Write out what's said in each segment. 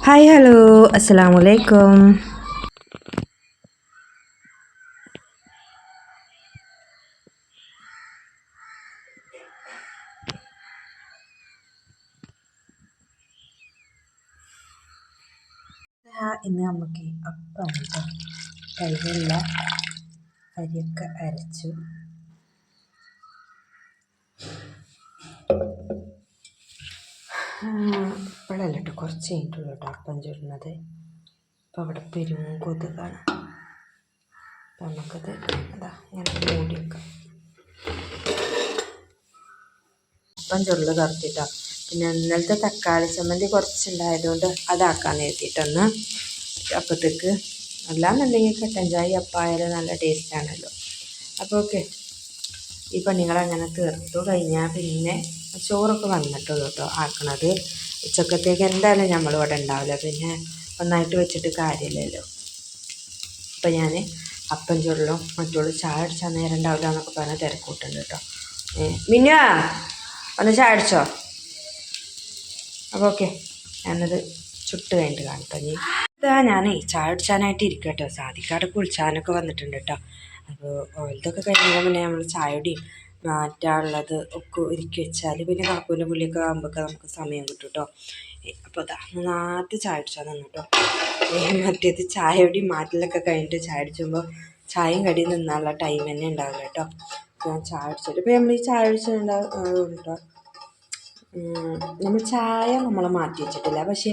Hi hello അസ്സലാമു അലൈക്കും ഇന്ന് നമുക്ക് അപ്പം കേട്ടോ കയ്യിലുള്ള അരിയൊക്കെ അരച്ചു ഇപ്പോഴല്ല കേട്ടോ കുറച്ച് കഴിഞ്ഞിട്ടുള്ളൂ കേട്ടോ അപ്പം ചുരുന്നത് അപ്പോൾ അവിടെ പെരും കൊതുകാണ്. അപ്പം നമുക്കത് അതാ ഇങ്ങനെ മൂടി വെക്കാം. അപ്പം ചുരുൾ കറുത്തിട്ടോ പിന്നെ ഇന്നലത്തെ തക്കാളി ചമ്മന്തി കുറച്ചുണ്ടായതുകൊണ്ട് അതാക്കാന്ന് എഴുതിയിട്ടൊന്ന് അപ്പത്തേക്ക് അല്ലാന്നുണ്ടെങ്കിൽ കട്ടൻ ചായ അപ്പായാലും നല്ല ടേസ്റ്റാണല്ലോ അപ്പോൾ ഓക്കെ. ഈ പണികളങ്ങനെ തീർത്തു കഴിഞ്ഞാൽ പിന്നെ ചോറൊക്കെ വന്നിട്ടുള്ളൂ കേട്ടോ ആക്കണത്. ഉച്ചക്കത്തേക്ക് എന്തായാലും നമ്മളിവിടെ ഉണ്ടാവില്ല. പിന്നെ ഒന്നായിട്ട് വെച്ചിട്ട് കാര്യമില്ലല്ലോ. അപ്പം ഞാൻ അപ്പം ചുരുളും മറ്റുള്ള ചായ അടിച്ചാൽ നേരം ഉണ്ടാവില്ല എന്നൊക്കെ പറഞ്ഞാൽ തിരക്കൂട്ടുണ്ട് കേട്ടോ. മിന്ന ഒന്ന് ചായ അടിച്ചോ അപ്പോൾ ഓക്കെ ഞാനത് ചുട്ട് കഴിഞ്ഞിട്ട് കാണട്ടോ ഇനി. ഇതാ ഞാനേ ചായ അടിച്ചാനായിട്ട് ഇരിക്കട്ടോ സാധിക്കാട് കുളിച്ചാനൊക്കെ വന്നിട്ടുണ്ട് കേട്ടോ. അപ്പോൾ ഇതൊക്കെ കഴിഞ്ഞാൽ പിന്നെ നമ്മൾ ചായയുടെയും മാറ്റാനുള്ളത് ഒക്കെ ഒരുക്കി വെച്ചാൽ പിന്നെ കാക്കൂന്റെ പുള്ളിയൊക്കെ ആകുമ്പോഴൊക്കെ നമുക്ക് സമയം കിട്ടും കേട്ടോ അപ്പോൾ അതാ നാട്ട് ചായ അടിച്ചാൽ നിന്ന് കേട്ടോ മറ്റേത് ചായയുടെയും മാറ്റലൊക്കെ കഴിഞ്ഞിട്ട് ചായ അടിച്ചുമ്പോൾ ചായയും കടിയും നിന്നാനുള്ള ടൈം തന്നെ ഉണ്ടാവില്ല കേട്ടോ ഞാൻ ചായ അടിച്ചിട്ട് ഇപ്പോൾ നമ്മൾ ഈ ചായ അടിച്ചിട്ടുണ്ടാവും നമ്മൾ ചായ നമ്മൾ മാറ്റി വെച്ചിട്ടില്ല. പക്ഷേ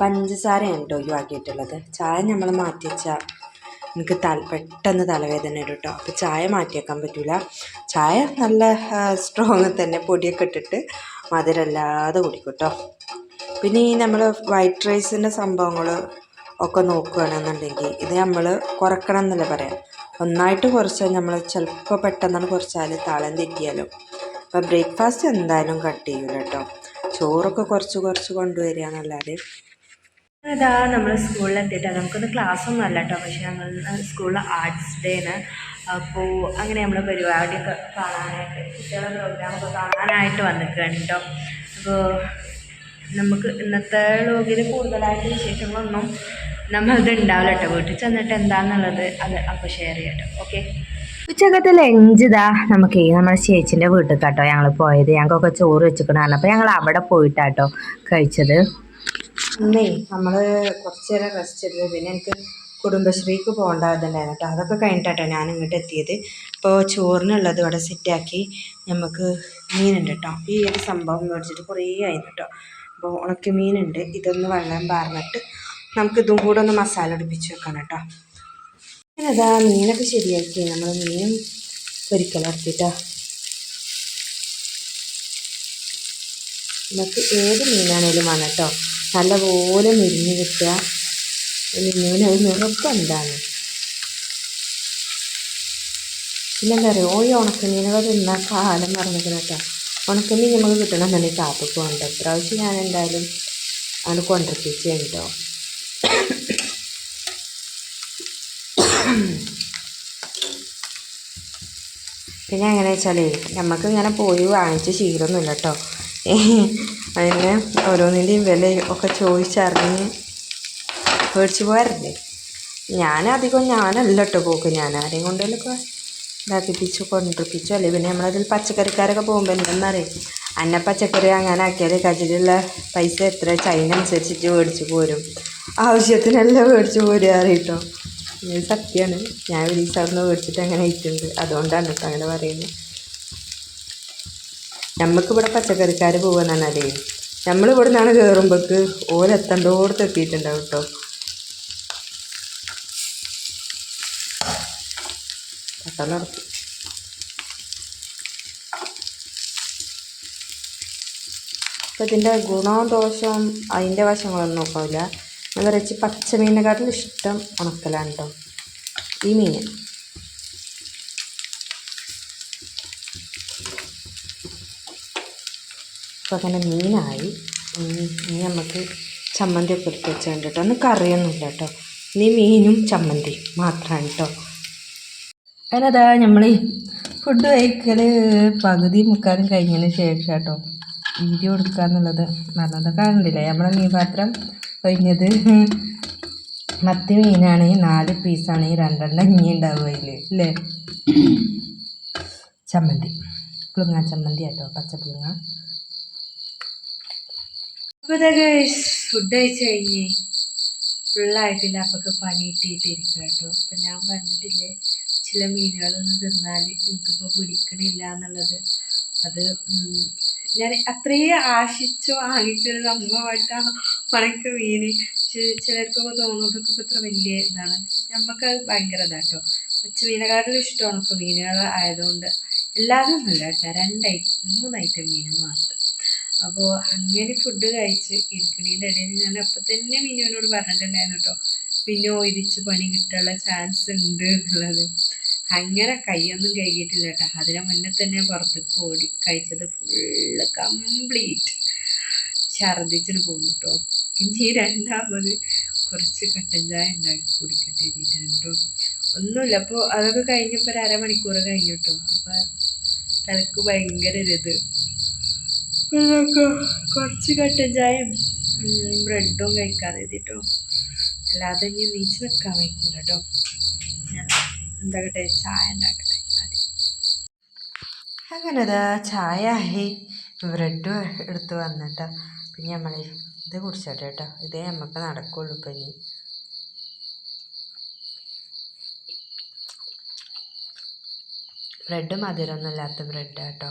പഞ്ചസാരയാണ് കേട്ടോ ഒഴിവാക്കിയിട്ടുള്ളത്. ചായ നമ്മൾ മാറ്റി വെച്ചാൽ എനിക്ക് തല പെട്ടെന്ന് തലവേദന ഇടും കേട്ടോ അപ്പോൾ ചായ മാറ്റിയേക്കാൻ പറ്റില്ല ചായ നല്ല സ്ട്രോങ് തന്നെ പൊടിയൊക്കെ ഇട്ടിട്ട് മധുരമല്ലാതെ കുടിക്കും കേട്ടോ പിന്നെ ഈ നമ്മൾ വൈറ്റ് റൈസിന്റെ സംഭവങ്ങൾ ഒക്കെ നോക്കുകയാണെന്നുണ്ടെങ്കിൽ ഇത് നമ്മൾ കുറക്കണം എന്നല്ലേ പറയാം. ഒന്നായിട്ട് കുറച്ചാൽ നമ്മൾ ചിലപ്പോൾ പെട്ടെന്നാണ് കുറച്ചാൽ താളം തെറ്റിയാലും. അപ്പോൾ ബ്രേക്ക്ഫാസ്റ്റ് എന്തായാലും കട്ട് ചെയ്യൂല കേട്ടോ ചോറൊക്കെ കുറച്ച് കുറച്ച് കൊണ്ടുവരിക എന്നല്ലാതെ ഇതാ നമ്മൾ സ്കൂളിൽ എത്തിയിട്ടാണ് നമുക്കൊന്ന് ക്ലാസ് ഒന്നും അല്ല കേട്ടോ. പക്ഷേ ഞങ്ങൾ സ്കൂളിൽ ആർട്സ് ഡേ ആണ് അപ്പോൾ അങ്ങനെ നമ്മൾ പരിപാടിയൊക്കെ കാണാനായിട്ട് കുട്ടികളുടെ പ്രോഗ്രാമൊക്കെ കാണാനായിട്ട് വന്നിരിക്കുകയാണ് കേട്ടോ. അപ്പോൾ നമുക്ക് ഇന്നത്തെ ലോകിൽ കൂടുതലായിട്ട് വിശേഷങ്ങളൊന്നും നമ്മളത് ഉണ്ടാവില്ല കേട്ടോ. വീട്ടിൽ ചെന്നിട്ട് എന്താണെന്നുള്ളത് അത് അപ്പോൾ ഷെയർ ചെയ്യാം കേട്ടോ. ഓക്കെ ഉച്ചക്കത്തെ ലഞ്ച് ഇതാ നമുക്ക് നമ്മുടെ ചേച്ചിന്റെ വീട്ടിൽ കേട്ടോ ഞങ്ങൾ പോയത്. ഞങ്ങൾക്കൊക്കെ ചോറ് വെച്ചിക്കണം അപ്പോൾ ഞങ്ങൾ അവിടെ പോയിട്ടാട്ടോ കഴിച്ചത്. ഇന്നേ നമ്മൾ കുറച്ച് നേരം റെസ്റ്റ് എടുത്ത് പിന്നെ എനിക്ക് കുടുംബശ്രീക്ക് പോകേണ്ടതുണ്ടായിരുന്നു കേട്ടോ അതൊക്കെ കഴിഞ്ഞിട്ടാട്ടോ ഞാൻ ഇങ്ങോട്ട് എത്തിയത്. ഇപ്പോൾ ചോറിനുള്ളത് ഇവിടെ സെറ്റാക്കി നമുക്ക് മീനുണ്ട് കേട്ടോ ഈ ഒരു സംഭവം മേടിച്ചിട്ട് കുറേ ആയിരുന്നു കേട്ടോ അപ്പോൾ ഉണക്ക മീനുണ്ട്. ഇതൊന്ന് വെള്ളം പാർന്നിട്ട് നമുക്ക് ഇതും കൂടെ ഒന്ന് മസാല ഒടിപ്പിച്ച് വെക്കണം കേട്ടോ അതാ മീനൊക്കെ ശരിയാക്കി. നമ്മൾ മീനും പൊരിക്കലർത്തിട്ടോ നമുക്ക് ഏത് മീനാണേലും വേണം കേട്ടോ നല്ലപോലെ മുരിഞ്ഞ് കിട്ടുക. അത് നിർബന്ധമാണ് പിന്നെ എന്താ പറയുക ഓ ഈ ഉണക്കമീനുകൾ തിന്നാൻ കാലം പറഞ്ഞിരിക്കണം കേട്ടോ. ഉണക്കമീൻ നമുക്ക് കിട്ടണമെന്നുണ്ടെങ്കിൽ കാപ്പക്ക് വേണ്ട ഇപ്രാവശ്യം ഞാൻ എന്തായാലും അത് കൊണ്ടിരിപ്പിച്ച് പിന്നെ എങ്ങനെ വെച്ചാൽ നമുക്ക് ഇങ്ങനെ പോയി വാങ്ങിച്ച് ശീലമൊന്നുമില്ല കേട്ടോ. അതിന് ഓരോന്നിന്റെയും വില ഒക്കെ ചോദിച്ചറിഞ്ഞ് മേടിച്ച് ഞാൻ അധികം ഞാനല്ല കേട്ടോ പോക്ക്. ഞാൻ ആരെയും കൊണ്ടുപോലൊക്കെ ഇതാക്കിപ്പിച്ചു കൊണ്ടിരിപ്പിച്ചു അല്ലേ പിന്നെ നമ്മളതിൽ പച്ചക്കറിക്കാരൊക്കെ പോകുമ്പോൾ എന്തെന്നറിയാം? അന്ന പച്ചക്കറി അങ്ങനെ ആക്കിയാൽ കയ്യിലുള്ള പൈസ എത്ര? ചൈന അനുസരിച്ചിട്ട് മേടിച്ച് പോരും. ആവശ്യത്തിനെല്ലാം മേടിച്ച് പോരുക അറിയിട്ടോ? സത്യമാണ് ഞാൻ ഒരു ദിവസം അവിടെ മേടിച്ചിട്ട് അങ്ങനെ ആയിട്ടുണ്ട് അതുകൊണ്ടാണ് കേട്ടോ അങ്ങനെ പറയുന്നത്. നമുക്കിവിടെ പച്ചക്കറിക്കാർ അല്ലേ നമ്മൾ ഇവിടെ നിന്നാണ് കയറുമ്പോൾക്ക് ഓരെത്തേണ്ടോടത്ത് എത്തിയിട്ടുണ്ടാവും കേട്ടോ പെട്ടെന്ന് അപ്പം ഇതിന്റെ ഗുണവും ദോഷവും അതിന്റെ വശങ്ങളൊന്നും നോക്കാവില്ല എന്താ പച്ച മീനിനെക്കാട്ടിലും ഇഷ്ടം ഉണക്കലാണ് കേട്ടോ ഈ മീൻ അപ്പോൾ അങ്ങനെ മീനായി. ഇനി നമുക്ക് ചമ്മന്തിയൊക്കെ എടുത്ത് വെച്ചാൽ കേട്ടോ ഒന്ന് കറിയൊന്നുമില്ല കേട്ടോ ഇനി മീനും ചമ്മന്തി മാത്രമാണ് കേട്ടോ അതിനതാ നമ്മൾ ഫുഡ് കഴിക്കൽ പകുതി മുക്കാലും കഴിഞ്ഞതിന് ശേഷം കേട്ടോ വീഡിയോ എടുക്കുക എന്നുള്ളത് നടന്നത് കണ്ടില്ലേ? നമ്മളെ മീൻ പാത്രം കഴിഞ്ഞത് മത്തി മീനാണ് നാല് പീസാണ് രണ്ടെണ്ണം ഇനി ഉണ്ടാവുക അതിൽ അല്ലേ ചമ്മന്തി. പുളുങ്ങ ചമ്മന്തി കേട്ടോ പച്ച പുളുങ്ങ ഫുഡ് കഴിച്ച് കഴിഞ്ഞ് ഫുള്ളായിട്ടില്ല അപ്പൊക്കെ പണി ഇട്ടിട്ടിരിക്കുക കേട്ടോ. അപ്പം ഞാൻ പറഞ്ഞിട്ടില്ലേ ചില മീനുകളൊന്നും തിന്നാൽ എനിക്കിപ്പോൾ പിടിക്കണില്ല എന്നുള്ളത്. അത് ഞാൻ അത്രയും ആശിച്ചു വാങ്ങിച്ചൊരു സംഭവമായിട്ടാണ് ഉണക്ക മീൻ ചിലർക്കൊക്കെ തോന്നുന്നതൊക്കെ ഇപ്പോൾ ഇത്ര വലിയ ഇതാണ്. നമുക്ക് അത് ഭയങ്കര ഇതാട്ടോ പച്ചമീനെക്കാട്ടിലും ഇഷ്ടം ഉണക്ക മീനുകൾ ആയതുകൊണ്ട്. എല്ലാവരും ഒന്നുമില്ല കേട്ടോ. രണ്ട് ഐറ്റം മൂന്ന് ഐറ്റം മീനും മാത്രം. അപ്പോൾ അങ്ങനെ ഫുഡ് കഴിച്ച് ഇരിക്കണേന്റെ ഇടയിൽ ഞാൻ അപ്പം തന്നെ മിന്നുവിനോട് പറഞ്ഞിട്ടുണ്ടായിരുന്നു കേട്ടോ പിന്നെ ഒരിച്ച് പണി കിട്ടാനുള്ള ചാൻസ് ഉണ്ട് എന്നുള്ളത്. അങ്ങനെ കൈയൊന്നും കഴുകിയിട്ടില്ല കേട്ടോ അതിന് മുന്നേ തന്നെ പുറത്തേക്ക് ഓടി കഴിച്ചത് ഫുള്ള് കംപ്ലീറ്റ് ഛർദ്ദിച്ചിട്ട് പോന്നു കേട്ടോ ഇനി രണ്ടാമത് കുറച്ച് കട്ടൻ ചായ ഉണ്ടാക്കി കുടിക്കട്ടെ കേട്ടോ ഒന്നുമില്ല. അപ്പോൾ അതൊക്കെ കഴിഞ്ഞപ്പോൾ ഒരു അരമണിക്കൂർ കഴിഞ്ഞു കേട്ടോ അപ്പോൾ തലക്ക് ഭയങ്കര ഒരു ഇത് ഇതൊക്കെ കുറച്ച് കട്ടൻ ചായയും ബ്രെഡും കഴിക്കാൻ എഴുതിട്ടോ. അല്ലാതെ ഇനി നീച്ച് നിൽക്കാൻ വയ്ക്കൂല കേട്ടോ എന്താകട്ടെ ചായ ഉണ്ടാക്കട്ടെ ആദ്യം അങ്ങനെ അതാ ചായ ആയി ബ്രെഡും എടുത്ത് വന്നിട്ടോ. പിന്നെ നമ്മൾ ഇത് കുടിച്ചോട്ടെ കേട്ടോ ഇതേ നമുക്ക് നടക്കുള്ളൂ ഇപ്പം ഇനി. ബ്രെഡ് മധുരമൊന്നും ഇല്ലാത്ത ബ്രെഡ് കേട്ടോ